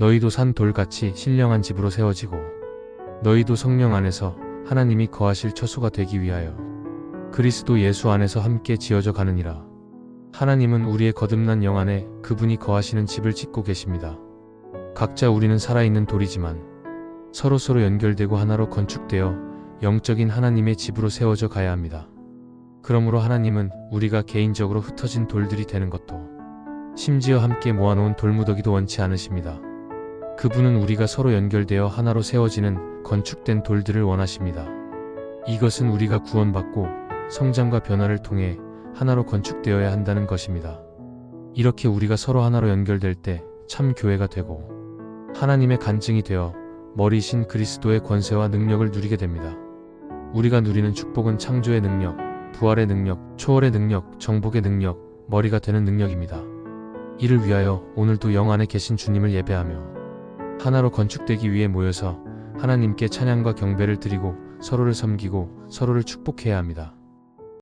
너희도 산 돌같이 신령한 집으로 세워지고 너희도 성령 안에서 하나님이 거하실 처소가 되기 위하여 그리스도 예수 안에서 함께 지어져 가느니라. 하나님은 우리의 거듭난 영 안에 그분이 거하시는 집을 짓고 계십니다. 각자 우리는 살아있는 돌이지만 서로서로 연결되고 하나로 건축되어 영적인 하나님의 집으로 세워져 가야 합니다. 그러므로 하나님은 우리가 개인적으로 흩어진 돌들이 되는 것도 심지어 함께 모아놓은 돌무더기도 원치 않으십니다. 그분은 우리가 서로 연결되어 하나로 세워지는 건축된 돌들을 원하십니다. 이것은 우리가 구원받고 성장과 변화를 통해 하나로 건축되어야 한다는 것입니다. 이렇게 우리가 서로 하나로 연결될 때 참 교회가 되고 하나님의 간증이 되어 머리신 그리스도의 권세와 능력을 누리게 됩니다. 우리가 누리는 축복은 창조의 능력, 부활의 능력, 초월의 능력, 정복의 능력, 머리가 되는 능력입니다. 이를 위하여 오늘도 영 안에 계신 주님을 예배하며 하나로 건축되기 위해 모여서 하나님께 찬양과 경배를 드리고 서로를 섬기고 서로를 축복해야 합니다.